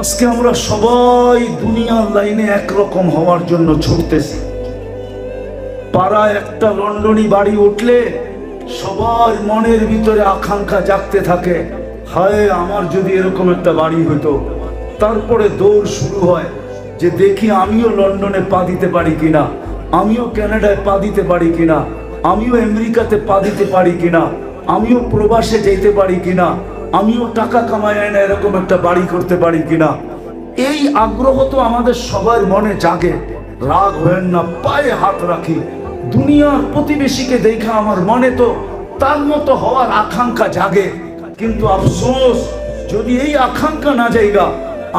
আজকে আমরা সবাই দুনিয়ার লাইনে একরকম হওয়ার জন্য ছুটতেছি। পাড়ায় একটা লন্ডনী বাড়ি উঠলে সবার মনের ভিতরে আকাঙ্ক্ষা জাগতে থাকে, হায়, আমার যদি এরকম একটা বাড়ি হতো। তারপরে দৌড় শুরু হয় যে দেখি আমিও লন্ডনে পা দিতে পারি কিনা, আমিও ক্যানাডায় পা দিতে পারি কিনা, আমিও আমেরিকাতে পা দিতে পারি কিনা, আমিও প্রবাসে যেতে পারি কিনা আমিও টাকা কামায় না এরকম একটা বাড়ি করতে পারি কিনা? এই আগ্রহ তো আমাদের সবার মনে জাগে। রাগ হয়েন না, পায়ে হাত রাখি। দুনিয়ার প্রতিবেশীকে দেখা আমার মনে তো তার মতো হওয়ার আকাঙ্ক্ষা জাগে। কিন্তু আফসোস, যদি এই আকাঙ্ক্ষা না জায়গা,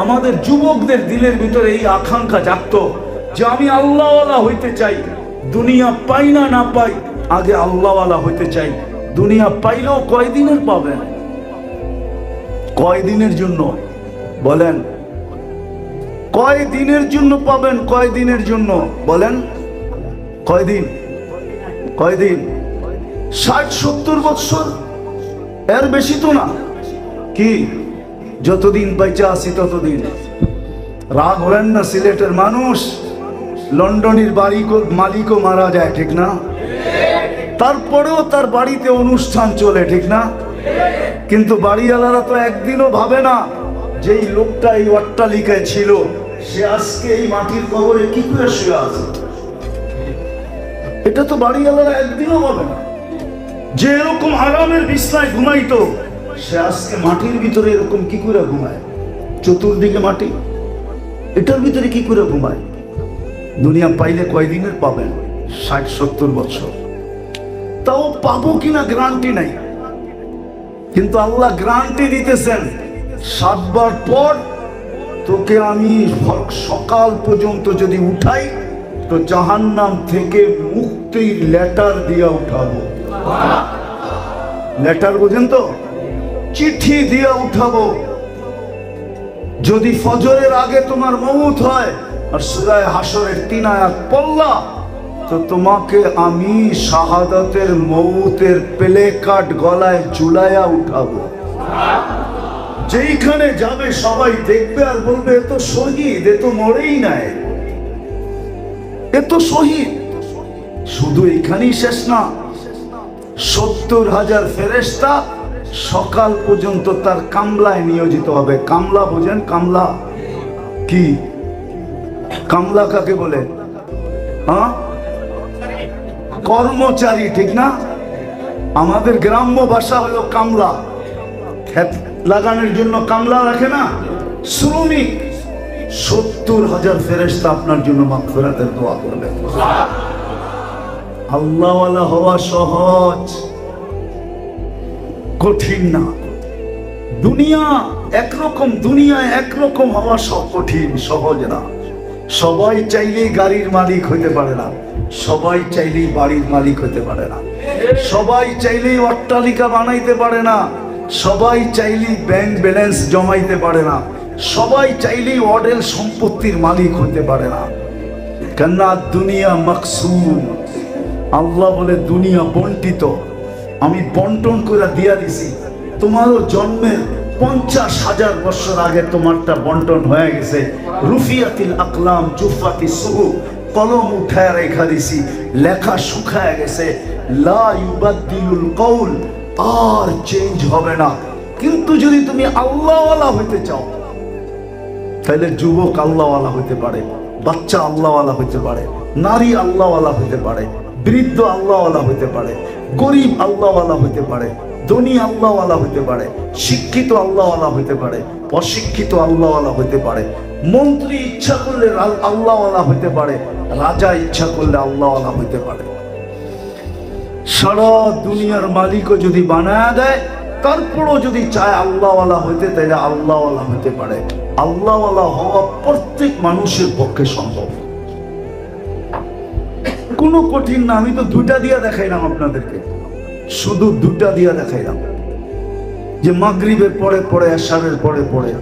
আমাদের যুবকদের দিলের ভিতরে এই আকাঙ্ক্ষা জাগতো যে আমি আল্লাহওয়ালা হইতে চাই, দুনিয়া পাই না না পাই, আগে আল্লাহওয়ালা হইতে চাই। দুনিয়া পাইলেও কয়দিনের পাবেন? কয়দিনের জন্য? বলেন। কয় দিনের জন্য পাবেন? কয় দিনের জন্য? বলেন। কয়দিন? কয়দিন? ষাট, সত্তর বৎসর? এর বেশি তো না। কি? যতদিন বাইচা আছি ততদিন। রাগ হলেন না, সিলেটের মানুষ। লন্ডনের বাড়ি মালিকও মারা যায়, ঠিক না? তারপরেও তার বাড়িতে অনুষ্ঠান চলে, ঠিক না? কিন্তু বাড়িওয়ালারা তো একদিনও ভাবে না যে লোকটা এই অট্টালিকায় ছিল, সে আজকে এই মাটির কবরে কি করে শুয়ে আছে? এটা তো বাড়িওয়ালারা একদিনও ভাবে না। যে এরকম আরামের বিছনায় ঘুমাইতো, সে আজকে মাটির ভিতরে এরকম কি করে ঘুমায়? চতুর্দিকে মাটি, এটার ভিতরে কি করে ঘুমায়? দুনিয়া পাইলে কয়দিনের পাবেন? ষাট, সত্তর বছর। তাও পাবো কিনা গ্যারান্টি নাই। কিন্তু আল্লাহ গ্রান্টি দিতেছেন, সাতবার পর তোকে আমি সকাল পর্যন্ত যদি উঠাই, তো জাহান্নাম থেকে মুক্তির লেটার দিয়ে উঠাবো। লেটার বোঝেন তো? চিঠি দিয়ে উঠাবো। যদি ফজরের আগে তোমার মৌত হয়, আর সুরায় হাসরের তিন আয়াত পল্লা তো তোমাকে আমি শাহাদাতের মৌতের প্লে কার্ড গলায় ঝুলাইয়া উঠাবো। যেইখানে যাবে সবাই দেখবে আর বলবে, এ তো শহীদ, এ তো মরেই নাই। এ তো শহীদ। শুধু এখানেই শেষ না, সত্তর হাজার ফেরেস্তা সকাল পর্যন্ত তার কামলায় নিয়োজিত হবে। কামলা বোঝেন, কামলা? কি? কামলা কাকে বলে? হ্যাঁ? কর্মচারী, ঠিক না? আমাদের গ্রাম্য ভাষা হলো কামলা। খেত লাগানোর জন্য কামলা রাখে না, শ্রমিক। সত্তর হাজার ফেরেস্তা আপনার জন্য মাগফিরাতের দোয়া করবে। আল্লাহওয়ালা হওয়া সহজ। কঠিন না। দুনিয়া একরকম দুনিয়া একরকম হওয়া সব কঠিন, সহজ না। সবাই চাইলেই গাড়ির মালিক হতে পারে না। সবাই চাইলেই বাড়ির মালিক হতে পারে না। সবাই চাইলেই অট্টালিকা বানাইতে পারে না। সবাই চাইলেই ব্যাংক ব্যালেন্স জমাইতে পারে না। সবাই চাইলেই অডেল সম্পত্তির মালিক হতে পারে না। কেননা দুনিয়া মাকসুম। আল্লাহ বলে, দুনিয়া বন্টিত। আমি বন্টন করে দিয়া দিছি। তোমারও জন্মের পঞ্চাশ হাজার বছর আগে তোমারটা বন্টন হয়ে গেছে। রুফিয়াতিল আকলাম, জুফাতি সুহু কলম উঠায় রেখা দিছি লেখা শুকায় গেছে লা ইউবাদ্দিলুল কৌল আর চেঞ্জ হবে না কিন্তু যদি তুমি আল্লাহওয়ালা হইতে চাও তাহলে যুবক আল্লাহওয়ালা হইতে পারে বাচ্চা আল্লাহওয়ালা হইতে পারে নারী আল্লাহওয়ালা হইতে পারে বৃদ্ধ আল্লাহওয়ালা হইতে পারে গরিব আল্লাহওয়ালা হইতে পারে ধনী আল্লাহওয়ালা হইতে পারে শিক্ষিত আল্লাহওয়ালা হইতে পারে অশিক্ষিত আল্লাহওয়ালা হইতে পারে মন্ত্রী ইচ্ছা করলে আল্লাহওয়ালা হইতে পারে রাজা ইচ্ছা করলে আল্লাহওয়ালা হইতে পারে। সারা দুনিয়ার মালিকও যদি বানায় দেয়, তারপরও যদি চায় আল্লাহওয়ালা হইতে তাহলে আল্লাহওয়ালা হইতে পারে। আল্লাহওয়ালা হওয়া প্রত্যেক মানুষের পক্ষে সম্ভব। কোনো কঠিন না, আমি তো দুটা দিয়া দেখাইলাম আপনাদেরকে। শুধু দুটা দিয়া দেখাইলাম। যে মাগরিবের পরে পরে, এশারের পরে পরে,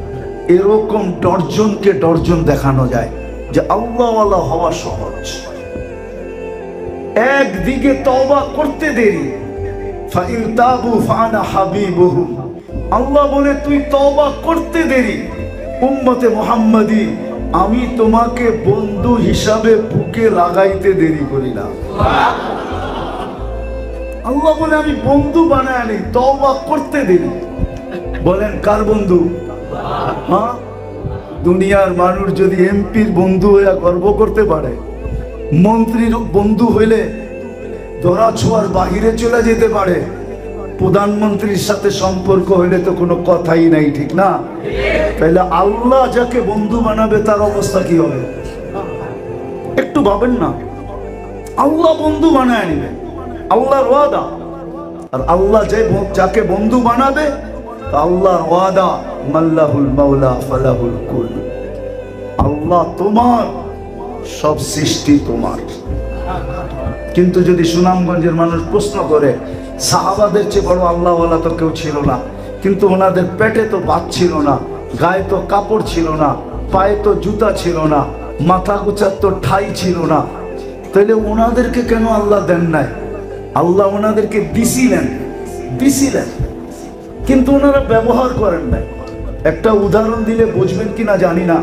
এরকম ডর্জনকে ডর্জন দেখানো যায়। যে আল্লাহওয়ালা হওয়া সহজ। একদিকে তওবা করতে দেরি তাবু আল্লাহ বলে, তুই তওবা করতে দেরি। উম্মতে মোহাম্মদী, আমি তোমাকে বন্ধু হিসাবে বুকে লাগাইতে দেরি করি না। আল্লাহ বলে, আমি বন্ধু বানায় আনি, তওবা করতে দেরি। বলেন, কার বন্ধু? হ্যাঁ দুনিয়ার মানুষ যদি এমপির বন্ধু হয়ে গর্ব করতে পারে, মন্ত্রীর বন্ধু হইলে ধরা ছোঁয়ার বাহিরে চলে যেতে পারে, প্রধানমন্ত্রীর সাথে সম্পর্ক হইলে তো কোনো কথাই নাই, ঠিক না? তাইলে আল্লাহ যাকে বন্ধু বানাবে, তার অবস্থা কি হবে? একটু ভাবেন না। আল্লাহ বন্ধু বানায় নিবে। আল্লাহর ওয়াদা। আর আল্লাহ যে যাকে বন্ধু বানাবে আল্লাহর ওয়াদা। মাল্লাহুল মাওলা ফালাহুল কুল। আল্লাহ তোমার, সব সৃষ্টি তোমার। কিন্তু যদি সুনামগঞ্জের মানুষ প্রশ্ন করে, সাহাবাদের চেয়ে বড় আল্লাহওয়ালা তো কেউ ছিল না। কিন্তু ওনাদের পেটে তো ভাত ছিল না, গায়ে তো কাপড় ছিল না, পায়ে তো জুতা ছিল না, মাথা গুচার তো ঠাই ছিল না। তাহলে ওনাদেরকে কেন আল্লাহ দেন নাই? আল্লাহ ওনাদেরকে দিছিলেন দিছিলেন। কিন্তু ওনারা ব্যবহার করেন নাই। একটা উদাহরণ দিলে বুঝবেন কি না জানি না।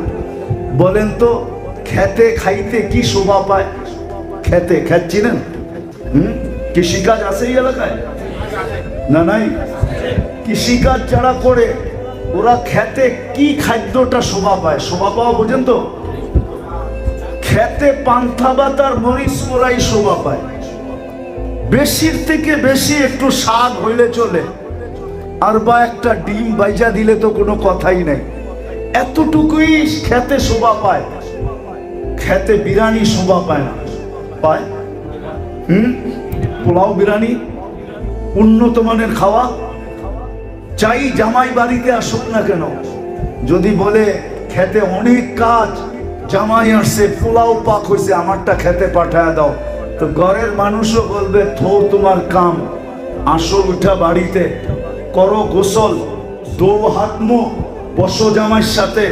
বলেন তো, খেতে, খাইতে কি শোভা পায়? খেতে খাচ্ছিলেন হুম? কৃষিকাজ আছে এই এলাকায়? না নাই? কৃষিকাজ যারা করে, ওরা খেতে কি খাদ্যটা শোভা পায়? শোভা পাওয়া বোঝেন তো? খেতে পান্থা বাতার মরিচ মোরাই শোভা পায়। বেশির থেকে বেশি একটু শাক হইলে চলে। আর বা একটা ডিম বাইজা দিলে তো কোনো কথাই নেই। এতটুকুই খেতে শোভা পায়। খেতে বিরিয়ানি শোভা পায় না। পায়? হুম? পোলাও বিরিয়ানি? উন্নত মানের খাওয়া? চাই জামাই বাড়িতে আসুক না কেন, যদি বলে খেতে অনেক কাজ, জামাই আসছে, পোলাও পাক হয়েছে, আমারটা খেতে পাঠায় দাও। তো ঘরের মানুষও বলবে, থো তোমার কাম, আসো উঠা বাড়িতে। করো গোসল, দো হাত মুখ, বসো জামাইয়ের সাথে,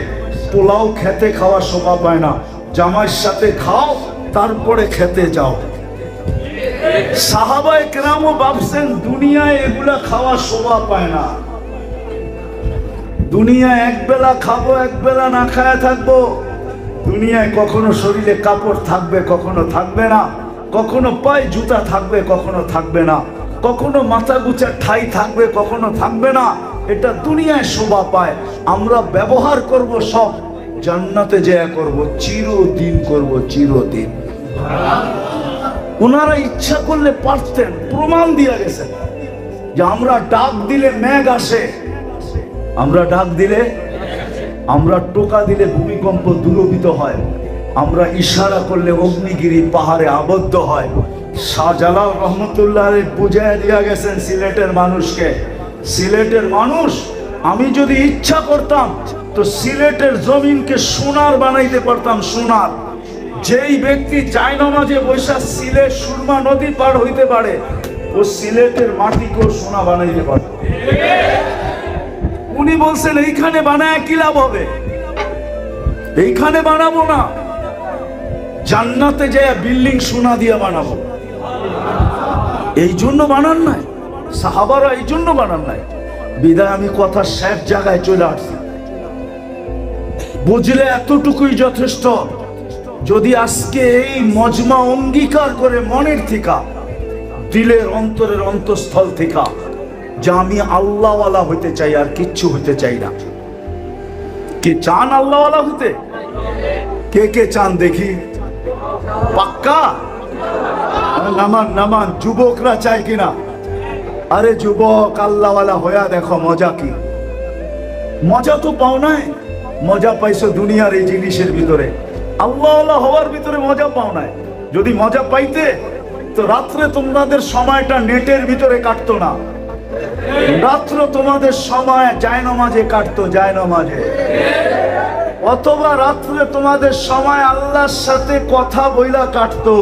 পোলাও খেতে খাওয়া শোভা পায় না। জামাইয়ের সাথে খাও, তারপরে খেতে যাও। সাহাবায় কেরামও ভাবছেন, দুনিয়ায় এগুলা খাওয়া শোভা পায় না। দুনিয়ায় এক বেলা খাব এক বেলা না খায়া থাকব। দুনিয়ায় কখনো শরীরে কাপড় থাকবে, কখনো থাকবে না। কখনো পায়ে জুতা থাকবে, কখনো থাকবে না। কখনো মাথা গুচার ঠাই থাকবে, কখনো থাকবে না। এটা দুনিয়ায় শোভা পায়। আমরা ব্যবহার করব সব। জান্নাতে জয়া করব, চিরদিন করব, চিরদিন। ওনারা ইচ্ছা করলে পারতেন, প্রমাণ দিয়া গেছেন। যে আমরা ডাক দিলে মেঘ আসে। আমরা ডাক দিলে, আমরা টোকা দিলে ভূমিকম্প দূরবিত হয়। আমরা ইশারা করলে অগ্নিগিরি পাহাড়ে আবদ্ধ হয়। শাহজালাল রহমতুল্লাহ বুঝাই দিয়া গেছেন সিলেটের মানুষকে। সিলেটের মানুষ, আমি যদি ইচ্ছা করতাম, তো সিলেটের জমিনকে সোনার বানাইতে পারতাম, সোনার। যেই ব্যক্তি জায়নামাজে বৈশা সিলেট সুরমা নদী পার হইতে পারে, ও সিলেটের মাটিকেও সোনা বানাইতে পারে। উনি বলছেন, এইখানে বানায় কি লাভ হবে? এইখানে বানাবো না। জান্নাতে যায় বিল্ডিং সোনা দিয়ে বানাবো। এই জন্য বানান নাই। সাহাবারা এই জন্য বানান নাই। বিদায় আমি কথা শেষ জায়গায় চলে আসছি। বুঝলে এতটুকুই যথেষ্ট। যদি আজকে এই মজমা অঙ্গীকার করে মনের থিকা, দিলের অন্তরের অন্তঃস্থল থিকা, যে আমি আল্লাহওয়ালা হইতে চাই আর কিচ্ছু হইতে চাই না। কে চান আল্লাহওয়ালা হইতে? কে কে চান দেখি? পাক্কা? নামান নামান যুবকরা চায় কিনা? আরে যুবক, আল্লাহওয়ালা হইয়া দেখো মজা কি? মজা তো পাও নাই, মজা পাইছো দুনিয়ার এই জিনিসের ভিতরে। আল্লাহ হওয়ার ভিতরে মজা পাও নাই। যদি মজা পাইতে, তো রাত্রে তোমাদের সময়টা নেটের ভিতরে কাটতো না। রাত্র তোমাদের সময় যায় নমাজে কাটতো, যায় নমাজে। অথবা রাত্রে তোমাদের সময় আল্লাহর সাথে কথা বইলা কাটতো।